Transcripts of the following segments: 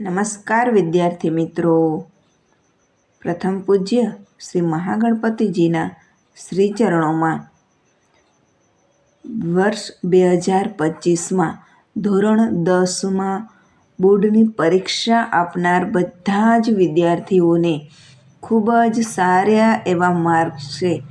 નમસ્કાર, વિદ્યાર્થી મિત્રો. પ્રથમ પૂજ્ય શ્રી મહાગણપતિજીના શ્રી ચરણોમાં વર્ષ બે હજાર પચીસમાં ધોરણ દસમાં બોર્ડની પરીક્ષા આપનાર બધા જ વિદ્યાર્થીઓને ખૂબ જ સારા એવા માર્ક્સે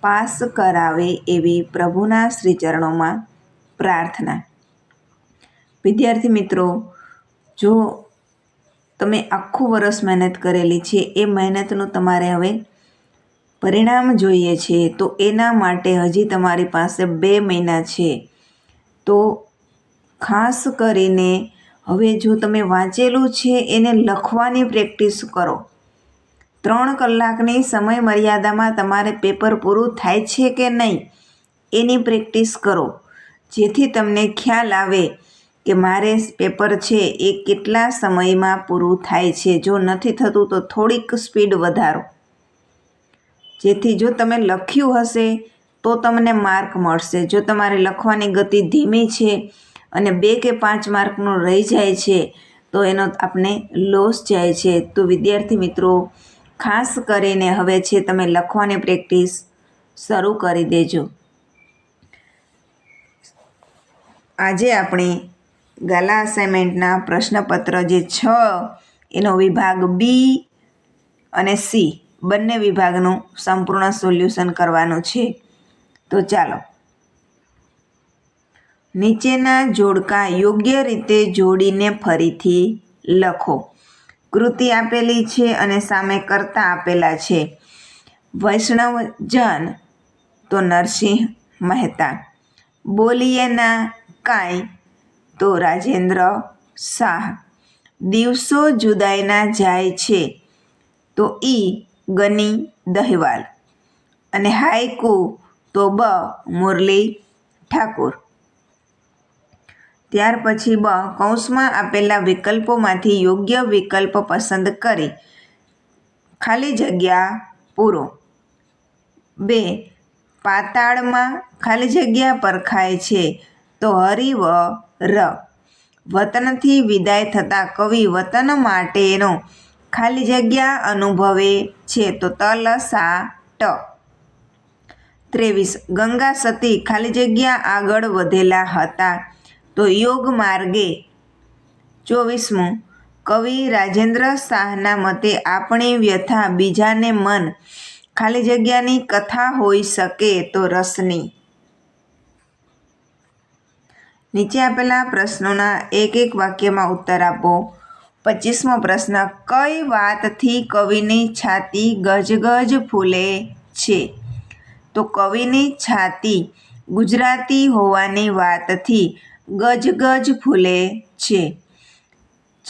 પાસ કરાવે એવી પ્રભુના શ્રી ચરણોમાં પ્રાર્થના. વિદ્યાર્થી મિત્રો, જો તમે આખું વરસ મહેનત કરેલી છે, એ મહેનતનું તમારે હવે પરિણામ જોઈએ છે. તો એના માટે હજી તમારી પાસે બે મહિના છે. તો ખાસ કરીને હવે જો તમે વાંચેલું છે, એને લખવાની પ્રેક્ટિસ કરો. ત્રણ કલાકની સમય મર્યાદામાં તમારે પેપર પૂરું થાય છે કે નહીં, એની પ્રેક્ટિસ કરો. જેથી તમને ખ્યાલ આવે કે મારે પેપર છે એ કેટલા સમયમાં પૂરું થાય છે? જો નથી થતું તો થોડીક સ્પીડ વધારો. જેથી જો તમે લખ્યું હશે તો તમને માર્ક મળશે. જો તમારે લખવાની ગતિ ધીમી છે અને બે કે પાંચ માર્કનું રહી જાય છે, તો એનો આપણે લોસ જાય છે. તો વિદ્યાર્થી મિત્રો, ખાસ કરીને હવે છે તમે લખવાની પ્રેક્ટિસ શરૂ કરી દેજો. આજે આપણે ગાલા અસાઇનમેન્ટના પ્રશ્નપત્ર જે છ, એનો વિભાગ બી અને સી બંને વિભાગનું સંપૂર્ણ સોલ્યુશન કરવાનું છે. તો ચાલો. નીચેના જોડકા યોગ્ય રીતે જોડીને ફરીથી લખો. કૃતિ આપેલી છે અને સામે કરતા આપેલા છે. વૈષ્ણવજન તો નરસિંહ મહેતા. બોલીએ ના કાંઈ તો રાજેન્દ્ર શાહ, દિવસો જુદાઈના જાય છે, તો ઈ ગની દહેવાલ. અને હાઈકુ તો બ મુરલી ઠાકુર. ત્યાર પછી બ કૌંસમાં આપેલા વિકલ્પોમાંથી યોગ્ય વિકલ્પ પસંદ કરી. ખાલી જગ્યા પૂરો. બે, પાતાળમાં ખાલી જગ્યા પરખાય છે, તો હરિવ ર. વતનથી વિદાય થતા કવિ વતન માટેનો ખાલી જગ્યા અનુભવે છે તો તલ સા ટ ત્રેવીસ. ગંગા સતી ખાલી જગ્યા આગળ વધેલા હતા તો યોગ માર્ગે. ચોવીસમું. કવિ રાજેન્દ્ર શાહના મતે આપણી વ્યથા બીજાને મન ખાલી જગ્યાની કથા હોઈ શકે તો રસની. નીચે આપેલા પ્રશ્નોના એક એક વાક્યમાં ઉત્તર આપો. પચીસમો પ્રશ્ન, કઈ વાતથી કવિની છાતી ગજગજ ફૂલે છે? તો કવિની છાતી ગુજરાતી હોવાની વાતથી ગજગજ ફૂલે છે.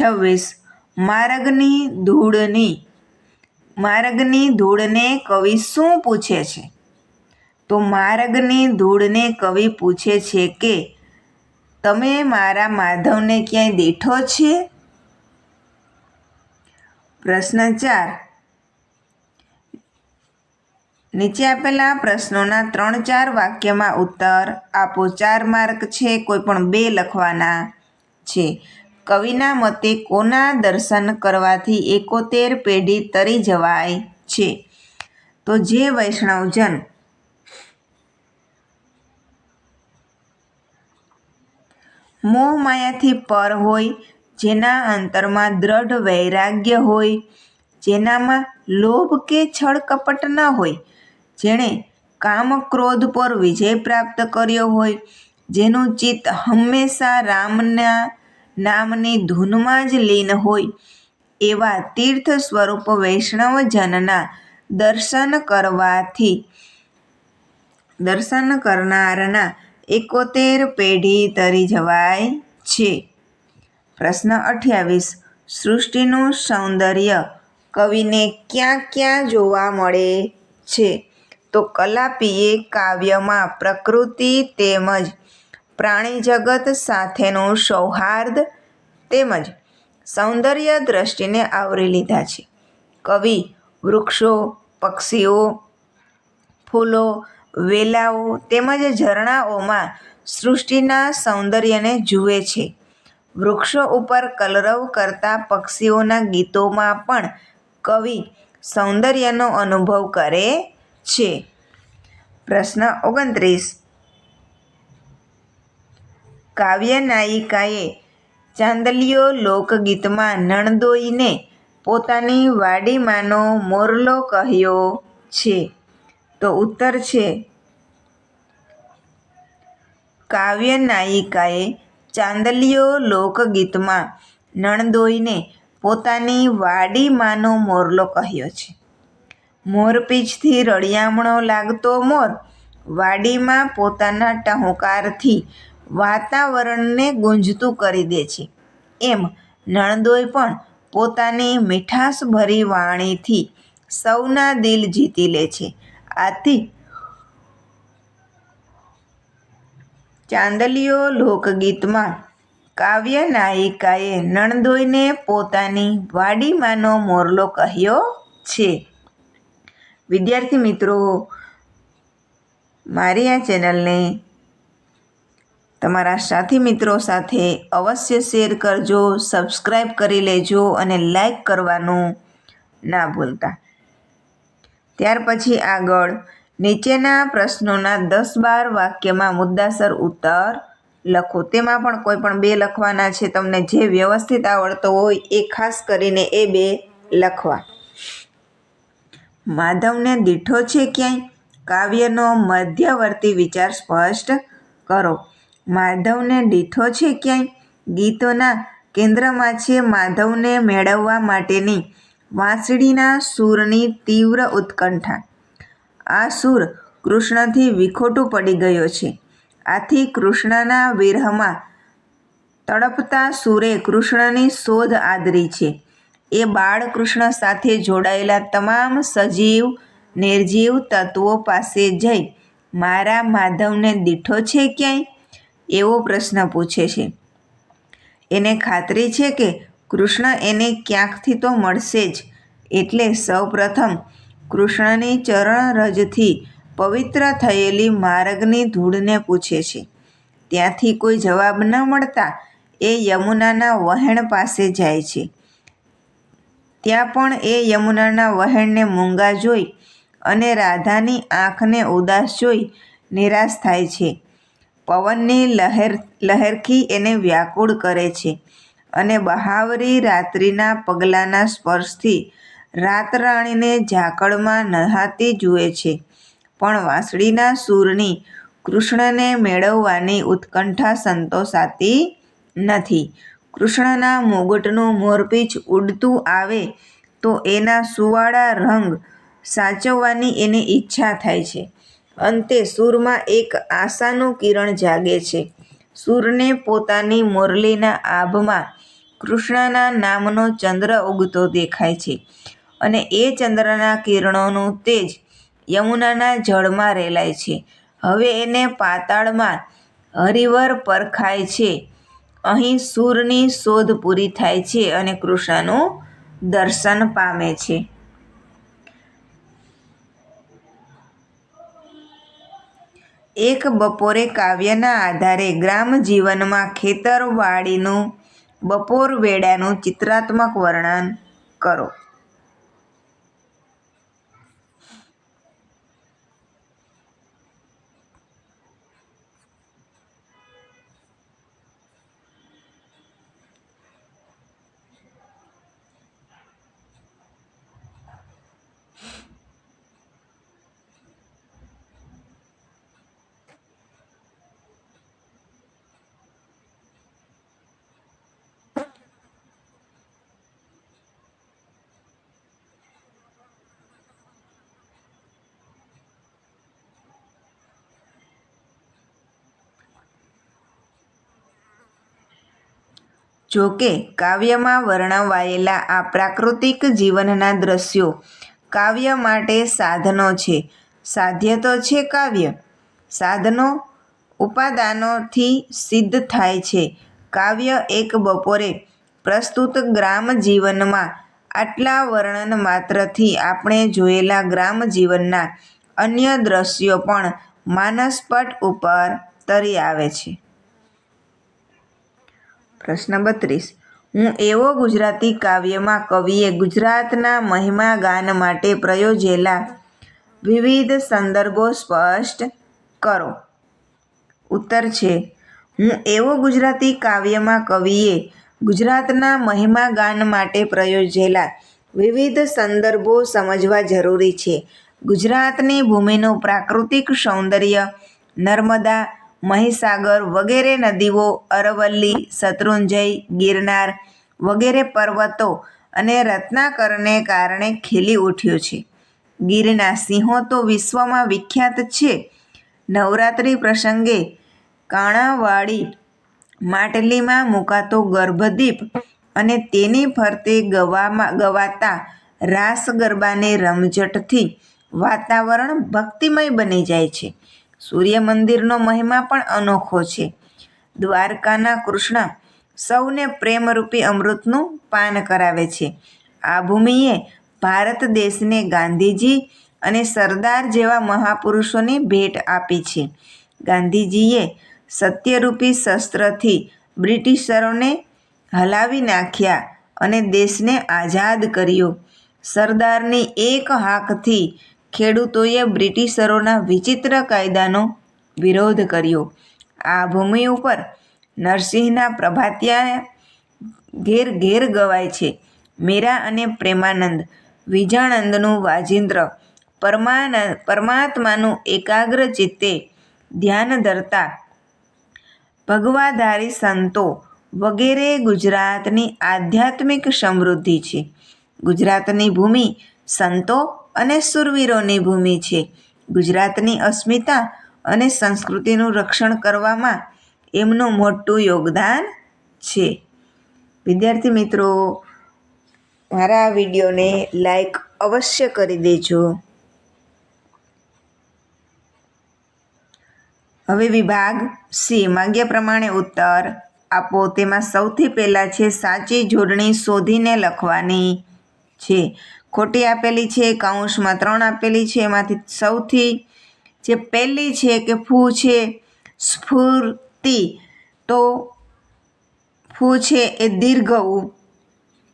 છવ્વીસ, માર્ગની ધૂળની, માર્ગની ધૂળને કવિ શું પૂછે છે? તો માર્ગની ધૂળને કવિ પૂછે છે કે તમે મારા માધવને ક્યાંય દેઠો છે? પ્રશ્ન ચાર. નીચે આપેલા પ્રશ્નોના ત્રણ ચાર વાક્યમાં ઉત્તર આપો. ચાર માર્ક છે, કોઈ પણ બે લખવાના છે. કવિના મતે કોના દર્શન કરવાથી એકોતેર પેઢી તરી જવાય છે? તો જે વૈષ્ણવજન મોહ માયાથી પર હોય, જેના અંતરમાં દ્રઢ વૈરાગ્ય હોય, જેનામાં લોભ કે છળ કપટ ન હોય, જેણે કામ ક્રોધ પર વિજય પ્રાપ્ત કર્યો હોય, જેનું ચિત્ત હંમેશા રામના નામની ધૂનમાં જ લીન હોય, એવા તીર્થ સ્વરૂપ વૈષ્ણવજનના દર્શન કરવાથી દર્શન કરનારના એકોતેર પેઢી તરી જવાય છે. પ્રશ્ન અઠ્યાવીસ. સૃષ્ટિનું સૌંદર્ય કવિને ક્યાં ક્યાં જોવા મળે છે? તો કલાપીએ કાવ્યમાં પ્રકૃતિ તેમજ પ્રાણીજગત સાથેનું સૌહાર્દ તેમજ સૌંદર્ય દ્રષ્ટિને આવરી લીધા છે. કવિ, વૃક્ષો, પક્ષીઓ, ફૂલો વેલાઓ તેમજ ઝરણાઓમાં સૃષ્ટિના સૌંદર્યને જુએ છે વૃક્ષો ઉપર કલરવ કરતા પક્ષીઓના ગીતોમાં પણ કવિ સૌંદર્યનો અનુભવ કરે છે. પ્રશ્ન ઓગણત્રીસ. કાવ્ય નાયિકાએ ચાંદલિયો લોકગીતમાં નણદોઈને પોતાની વાડીમાંનો મોરલો કહ્યો છે? તો ઉત્તર છે કાવ્ય નાયિકાએ ચાંદલીઓ લોકગીતમાં નણદોઈને પોતાની વાડીમાંનો મોરલો કહ્યો છે. મોરપીંછથી રળિયામણો લાગતો મોર વાડીમાં પોતાના ટહુકારથી વાતાવરણને ગુંજતું કરી દે છે એમ નણદોઈ પણ પોતાની મીઠાશભરી વાણીથી સૌના દિલ જીતી લે છે. આથી ચાંદલીઓ લોકગીતમાં કાવ્ય નાયિકાએ નણદોઈને પોતાની વાડીમાંનો મોરલો કહ્યો છે. વિદ્યાર્થી મિત્રો, મારી આ ચેનલને તમારા સાથી મિત્રો સાથે અવશ્ય શેર કરજો સબસ્ક્રાઈબ કરી લેજો અને લાઈક કરવાનું ના ભૂલતા. ત્યાર પછી આગળ નીચેના પ્રશ્નોના દસ બાર વાક્યમાં મુદ્દાસર ઉત્તર લખો. તેમાં પણ કોઈ પણ બે લખવાના છે તમને જે વ્યવસ્થિત આવડતો હોય એ ખાસ કરીને એ બે લખવા. માધવને દીઠો છે ક્યાંય? કાવ્યનો મધ્યવર્તી વિચાર સ્પષ્ટ કરો. માધવને દીઠો છે ક્યાંય? ગીતોના કેન્દ્રમાં છે માધવને મેળવવા માટેની વાંસળીના સૂરની તીવ્ર ઉત્કંઠા. આ સૂર કૃષ્ણથી વિખોટું પડી ગયો છે. આથી કૃષ્ણના વિરહમાં તડપતા સૂરે કૃષ્ણની શોધ આદરી છે. એ બાળકૃષ્ણ સાથે જોડાયેલા તમામ સજીવ, નિર્જીવ તત્વો પાસે જઈ મારા માધવને દીઠો છે ક્યાંય? એવો પ્રશ્ન પૂછે છે. એને ખાતરી છે કે કૃષ્ણ એને ક્યાંકથી તો મળશે જ એટલે સૌપ્રથમ કૃષ્ણની ચરણરજથી પવિત્ર થયેલી માર્ગની ધૂળને પૂછે છે. ત્યાંથી કોઈ જવાબ ન મળતા એ યમુનાના વહેણ પાસે જાય છે. ત્યાં પણ એ યમુનાના વહેણને મૂંગા જોઈ અને રાધાની આંખને ઉદાસ જોઈ નિરાશ થાય છે. પવનની લહેર, લહેરખી એને વ્યાકુળ કરે છે અને બહાવરી રાત્રિના પગલાંના સ્પર્શથી રાતરાણીને ઝાકળમાં નહાતી જુએ છે પણ વાંસળીના સૂરની કૃષ્ણને મેળવવાની ઉત્કંઠા સંતોષાતી નથી. કૃષ્ણના મુગટનું મોરપીંછ ઉડતું આવે તો એના સુવાળા રંગ સાચવવાની એની ઈચ્છા થાય છે. અંતે સૂરમાં એક આશાનું કિરણ જાગે છે. સૂરને પોતાની મુરલીના આભમાં કૃષ્ણના નામનો ચંદ્ર ઉગતો દેખાય છે અને એ ચંદ્રના કિરણોનું તેજ યમુનાના જળમાં રેલાય છે. હવે એને પાતાળમાં હરિવર પરખાય છે. અહીં સૂરની શોધ પૂરી થાય છે અને કૃષ્ણનું દર્શન પામે છે. એક બપોરે કાવ્યના આધારે ગ્રામજીવનમાં ખેતરવાડીનું બપોરવેળાનું ચિત્રાત્મક વર્ણન કરો. જો કે કાવ્યમાં વર્ણવાયેલા આ પ્રાકૃતિક જીવનના દ્રશ્યો કાવ્ય માટે સાધનો છે. સાધ્ય તો છે કાવ્ય. સાધનો ઉપાદાનોથી સિદ્ધ થાય છે. કાવ્ય એક બપોરે પ્રસ્તુત ગ્રામ જીવનમાં આટલા વર્ણન માત્રથી આપણે જોયેલા ગ્રામજીવનના અન્ય દૃશ્યો પણ માનસપટ ઉપર તરી આવે છે. પ્રશ્ન બત્રીસ. હું એવો ગુજરાતી કાવ્યમાં કવિએ ગુજરાતના મહિમા ગાન માટે પ્રયોજેલા વિવિધ સંદર્ભો સ્પષ્ટ કરો. ઉત્તર છે, હું એવો ગુજરાતી કાવ્યમાં કવિએ ગુજરાતના મહિમા ગાન માટે પ્રયોજેલા વિવિધ સંદર્ભો સમજવા જરૂરી છે. ગુજરાતની ભૂમિનું પ્રાકૃતિક સૌંદર્ય નર્મદા મહીસાગર વગેરે નદીઓ, અરવલ્લી, શત્રુંજય, ગિરનાર વગેરે પર્વતો અને રત્નાકરને કારણે ખીલી ઉઠ્યું છે. ગીરના સિંહો તો વિશ્વમાં વિખ્યાત છે. નવરાત્રિ પ્રસંગે કાણાવાળી માટલીમાં મુકાતો ગર્ભદીપ અને તેની ફરતે ગવામાં, ગવાતા રાસ ગરબાની રમઝટથી વાતાવરણ ભક્તિમય બની જાય છે. સૂર્ય મંદિરનો મહિમા પણ અનોખો છે. દ્વારકાના કૃષ્ણ સૌને પ્રેમરૂપી અમૃતનું પાન કરાવે છે. આ ભૂમિએ ભારત દેશને ગાંધીજી અને સરદાર જેવા મહાપુરુષોની ભેટ આપી છે. ગાંધીજીએ સત્યરૂપી શસ્ત્રથી બ્રિટિશરોને હલાવી નાખ્યા અને દેશને આઝાદ કર્યો. સરદારની એક હાકથી ખેડૂતોએ બ્રિટિશરોના વિચિત્ર કાયદાનો વિરોધ કર્યો. આ ભૂમિ ઉપર નરસિંહના પ્રભાતિયા ઘેર ઘેર ગવાય છે. મીરા અને પ્રેમાનંદ, વિજાણંદનું વાજિંદ્ર પરમાનંદ પરમાત્માનું એકાગ્ર ચિત્તે ધ્યાન ધરતા ભગવાધારી સંતો વગેરે ગુજરાતની આધ્યાત્મિક સમૃદ્ધિ છે. ગુજરાતની ભૂમિ સંતો અને શૂરવીરોની ભૂમિ છે. ગુજરાતની અસ્મિતા અને સંસ્કૃતિનું રક્ષણ કરવામાં એમનું મોટું યોગદાન છે. વિદ્યાર્થી મિત્રો, મારા વિડીયોને લાઈક અવશ્ય કરી દેજો. હવે વિભાગ સી, માંગ્યા પ્રમાણે ઉત્તર આપો. તેમાં સૌથી પહેલાં છે સાચી જોડણી શોધીને લખવાની છે. ખોટી આપેલી છે કાઉન્સમાં ત્રણ આપેલી છે. એમાંથી સૌથી જે પહેલી છે કે ફૂ છે સ્ફૂર્તિ. તો ફૂ છે એ દીર્ઘ ઉ,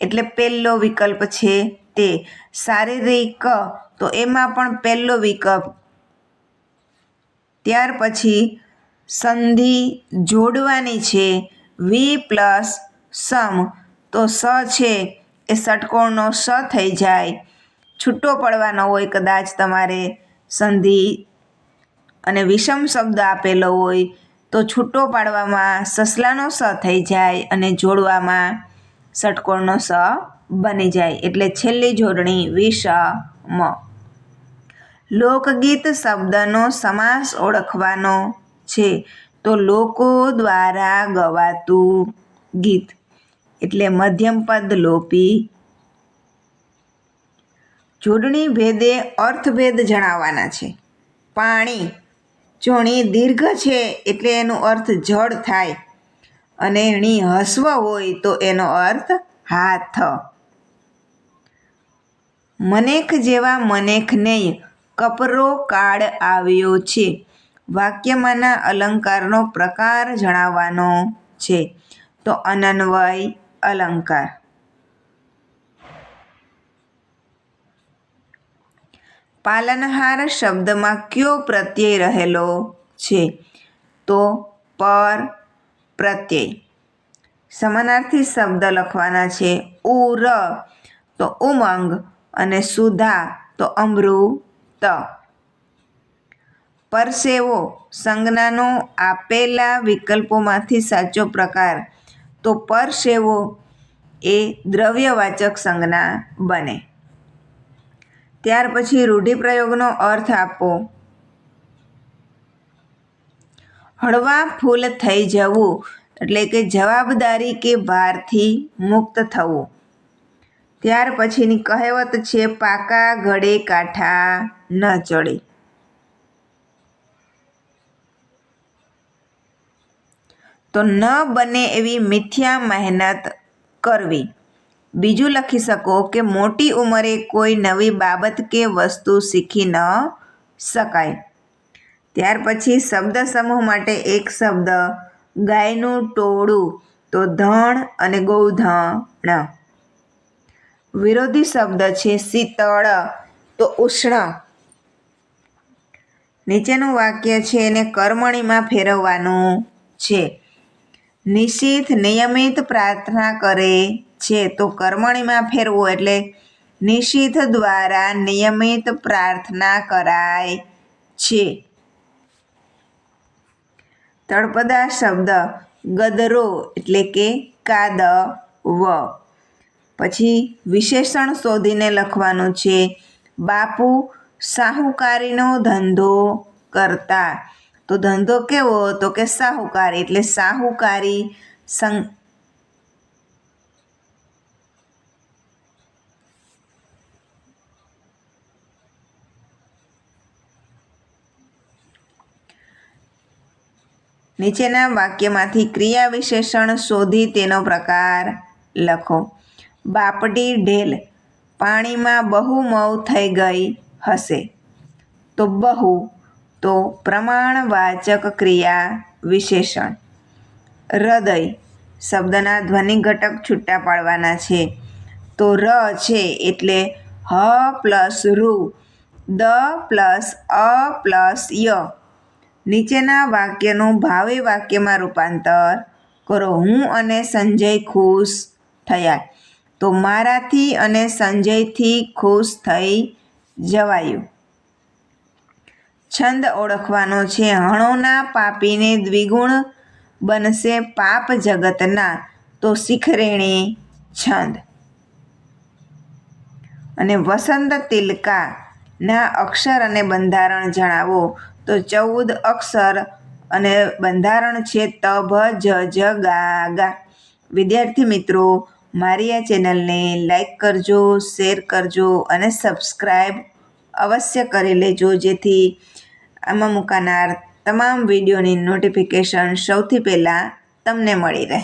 એટલે પહેલો વિકલ્પ છે તે. શારીરિક, તો એમાં પણ પહેલો વિકલ્પ. ત્યાર પછી સંધિ જોડવાની છે. વી પ્લસ સમ. તો સ છે એ ષટકોણનો સ થઈ જાય. છૂટો પડવાનો હોય કદાચ તમારે સંધિ અને વિષમ શબ્દ આપેલો હોય તો છૂટો પાડવામાં સસલાનો સ થઈ જાય અને જોડવામાં ષટકોણનો સ બની જાય. એટલે છેલ્લી જોડણી વિષમ. લોકગીત શબ્દનો સમાસ ઓળખવાનો છે. તો લોકો દ્વારા ગવાતું ગીત. એટલે મધ્યમ પદ લોપી. જોડણી ભેદે અર્થભેદ જણાવવાના છે. પાણી. જોણી દીર્ઘ છે એટલે એનો અર્થ જળ થાય. અને ણી હસ્વ હોય તો એનો અર્થ હાથ. મનેખ જેવા મનેખ નહીં કપરો કાળ આવ્યો છે. વાક્યમાંના અલંકારનો પ્રકાર જણાવવાનો છે. તો અનન્વય અલંકાર પાલનહાર શબ્દમાં કયો પ્રત્યય રહેલો છે? તો પર પ્રત્યય. સમાનાર્થી શબ્દ લખવાના છે ઉર, તો ઉમંગ, અને સુધા, તો અમૃત. પરસેવો, સંજ્ઞાનો આપેલા વિકલ્પોમાંથી સાચો પ્રકાર તો પરસેવો એ દ્રવ્યવાચક સંજ્ઞા બને. ત્યાર પછી રૂઢિપ્રયોગનો અર્થ આપો. હળવા ફૂલ થઈ જવું એટલે કે જવાબદારી કે ભારથી મુક્ત થવું. ત્યાર પછીની કહેવત છે, પાકા ઘડે કાંઠા ન ચડે. તો ન બને એવી મિથ્યા મહેનત કરવી. બીજું લખી શકો કે મોટી ઉંમરે કોઈ નવી બાબત કે વસ્તુ શીખી ન શકાય. ત્યાર પછી શબ્દ સમૂહ માટે એક શબ્દ, ગાયનું ટોળું, તો ધણ અને ગૌધણ. વિરોધી શબ્દ છે શીતળ, તો ઉષ્ણ. નીચેનું વાક્ય છે એને કર્મણીમાં ફેરવવાનું છે. નિશિથ નિયમિત પ્રાર્થના કરે છે. તો કર્મણીમાં ફેરવો એટલે નિશ્ચિત દ્વારા નિયમિત પ્રાર્થના કરાય છે. તળપદા શબ્દ ગદરો એટલે કે કાદ વ પછી વિશેષણ શોધીને લખવાનું છે. બાપુ સાહુકારીનો ધંધો કરતા. તો ધંધો કેવો તો કે સાહુકારી? એટલે સાહુકારી સં નીચેના વાક્યમાંથી ક્રિયા વિશેષણ શોધી તેનો પ્રકાર લખો. બાપડી ઢેલ પાણીમાં બહુ મઉ થઈ ગઈ હશે. તો બહુ તો પ્રમાણવાચક ક્રિયા વિશેષણ. હૃદય શબ્દના ધ્વનિ ઘટક છૂટા પાડવાના છે. તો ર છે એટલે હ પ્લસ રૂ દ પ્લસ અ પ્લસ ય. નીચેના વાક્યનું ભાવિ વાક્યમાં રૂપાંતર કરો. હું અને સંજય ખુશ થયા. તો મારાથી અને સંજયથી ખુશ થઈ જવાયું. છંદ ઓળખવાનો છે. હણોના પાપીને દ્વિગુણ બનશે પાપ જગતના, તો શિખરેણી છંદ. અને વસંત તિલકા ના અક્ષર અને બંધારણ જણાવો. તો ચૌદ અક્ષર અને બંધારણ છે ત, ભ, જ જ, ગા ગા. વિદ્યાર્થી મિત્રો, મારી આ ચેનલને લાઈક કરજો, શેર કરજો અને સબસ્ક્રાઈબ અવશ્ય કરી લેજો જેથી આમાં મૂકાનાર તમામ વિડીયોની નોટિફિકેશન સૌથી પહેલાં તમને મળી રહે.